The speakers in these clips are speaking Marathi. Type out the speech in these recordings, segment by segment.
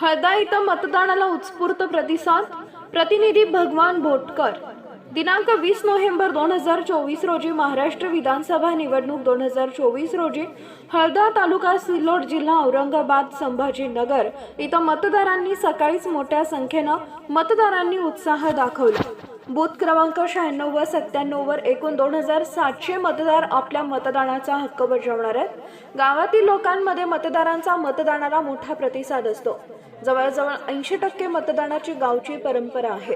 हळदा इथं मतदानाला उत्स्फूर्त प्रतिसाद. प्रतिनिधी भगवान बोटकर. दिनांक वीस नोव्हेंबर दोन हजार चोवीस रोजी महाराष्ट्र विधानसभा निवडणूक दोन हजार चोवीस रोजी हळदा तालुका सिल्लोड जिल्हा औरंगाबाद संभाजीनगर इथं मतदारांनी सकाळीच मोठ्या संख्येनं मतदारांनी उत्साह दाखवला. बूथ क्रमांक शहाण्णव व सत्त्याण्णववर एकूण दोन हजार सातशे मतदार आपल्या मतदानाचा हक्क बजावणार आहेत. गावातील लोकांमध्ये मतदारांचा मतदानाला मोठा प्रतिसाद असतो. जवळजवळ ऐंशी टक्के मतदानाची गावची परंपरा आहे.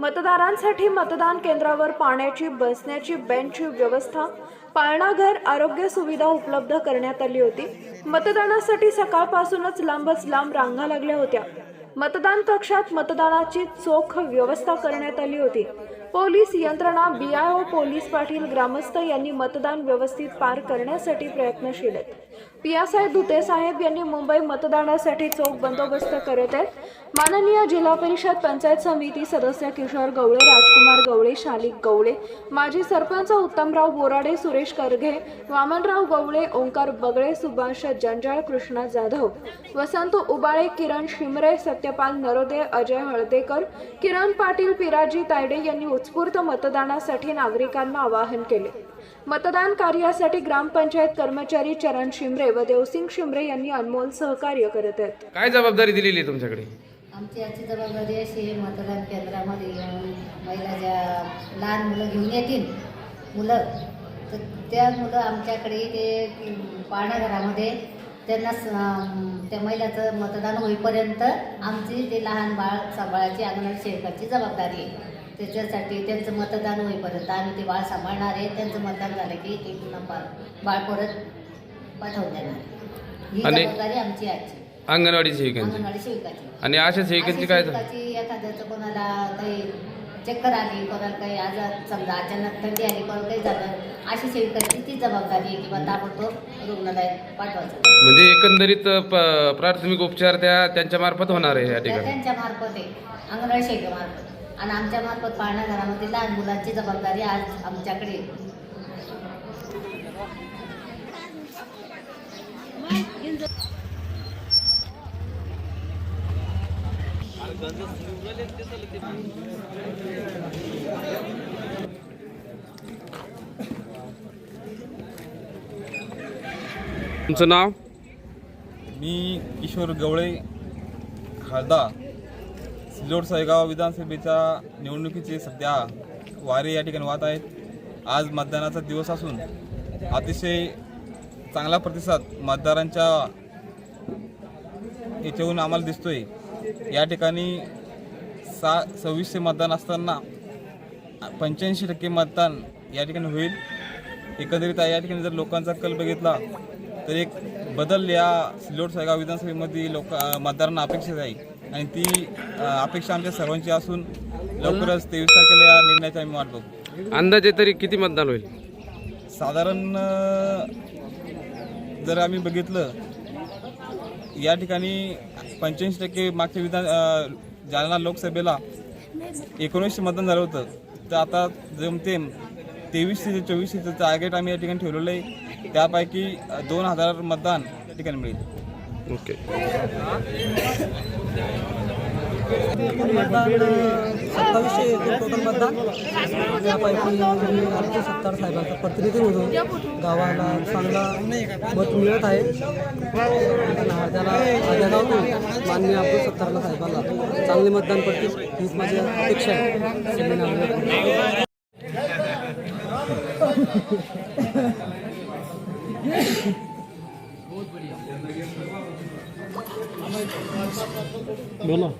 मतदारांसाठी मतदान केंद्रावर पाण्याची बसण्याची बेंचची व्यवस्था पाळणाघर आरोग्य सुविधा उपलब्ध करण्यात आली होती. मतदानासाठी सकाळपासूनच लांबच लांब रांगा लागल्या होत्या. मतदान कक्षात मतदानाची चोख व्यवस्था करण्यात आली होती. पोलीस यंत्रणा बीआयओ पोलीस पाटील ग्रामस्थ यांनी मतदान व्यवस्थित पार करण्यासाठी प्रयत्नशील आहेत. पियासाहेब धुते साहेब यांनी मुंबई मतदानासाठी चोख बंदोबस्त करत आहेत. माननीय जिल्हा परिषद पंचायत समिती सदस्य किशोर गवळे राजकुमार गवळे शालिक गवळे माजी सरपंच उत्तमराव बोराडे सुरेश करघे वामनराव गवळे ओंकार बगळे सुभाष जंजाळ कृष्णा जाधव वसंत उबाळे किरण शिमरे सत्यपाल नरोदे अजय हळदेकर किरण पाटील पिराजी तायडे यांनी उत्स्फूर्त मतदानासाठी नागरिकांना आवाहन केले. मतदान कार्यासाठी ग्रामपंचायत कर्मचारी चरण शिमरे व देवसिंग शिमरे यांनी अनमोल सहकार्य करत आहेत. काय जबाबदारी दिलेली आहे तुमच्याकडे? आमची आजची जबाबदारी अशी आहे मतदान केंद्रामध्ये येऊन महिला ज्या लहान मुलं घेऊन येतील मुलं तर त्या मुलं आमच्याकडे ते पाळणाघरामध्ये त्यांना स- त्या महिलाचं मतदान होईपर्यंत आमची ते लहान बाळ सांभाळायची अंगणवाडी सेवकाची जबाबदारी आहे. त्याच्यासाठी त्यांचं मतदान होईपर्यंत आम्ही ते बाळ सांभाळणार आहे. त्यांचं मतदान झालं की ते पुन्हा बाळ परत पाठवून देणार ही आणि- जबाबदारी आमची आजची अंगणवाडी सेविकांची. अंगणवाडी सेविकाची. आणि अशा सेविकांची काय सेविकाची एखाद्याचं कोणाला काही चक्कर आली कोणाला काही आजार समजा अचानक थंडी आली कोणाला काही झालं अशी सेविकाची ती जबाबदारी आहे किंवा ताबडतोब रुग्णालयात पाठवायचं. म्हणजे एकंदरीत प- प्राथमिक उपचार त्या त्यांच्या मार्फत होणार आहे या त्या ठिकाणी? त्यांच्या मार्फत आहे. अंगणवाडी सेविकेमार्फत आणि आमच्या मार्फत पाळणा घरामध्ये लहान मुलांची जबाबदारी आज आमच्याकडे आहे. तुमचं नाव मी किशोर गवळे हळदा सिल्लोड सायगाव विधानसभेच्या निवडणुकीचे सध्या वारे या ठिकाणी वाहत आहेत. आज मतदानाचा दिवस असून अतिशय चांगला प्रतिसाद मतदारांच्या याच्याहून आम्हाला दिसतोय. या ठिकाणी सा सव्वीसशे मतदान असताना पंच्याऐंशी टक्के मतदान या ठिकाणी होईल. एकंदरीत या ठिकाणी जर लोकांचा कल बघितला तर एक बदल या सिल्लोड सायगाव विधानसभेमध्ये लोक मतदारांना अपेक्षित आहे. आणि ती अपेक्षा आमच्या सर्वांची असून लवकरच तेवीस तारखेला या निर्णयाची आम्ही वाट बघू. अंदाजे तरी किती मतदान होईल? साधारण अं, जर आम्ही बघितलं या ठिकाणी पंच्याऐंशी टक्के मागच्या विधान अं, जालना लोकसभेला एकोणीसशे मतदान झालं होतं. तर आता जमतेम तेवीसशे ते चोवीसशेचं टार्गेट आम्ही या ठिकाणी ठेवलेलं आहे. त्यापैकी अं, दोन हजार मतदान या ठिकाणी मिळेल. ओके. मतदान सत्तावीसशे एकूण टोटल मतदान. त्यापैकी आमचे सत्तार साहेबांचा प्रतिनिधी म्हणून गावाला चांगला मत मिळत आहे. त्यांना त्याला माझ्या गावातून माननीय अब्दुल सत्तारला साहेबांना चांगले मतदान पडतील हीच माझी अपेक्षा आहे. सगळे Biết rồi.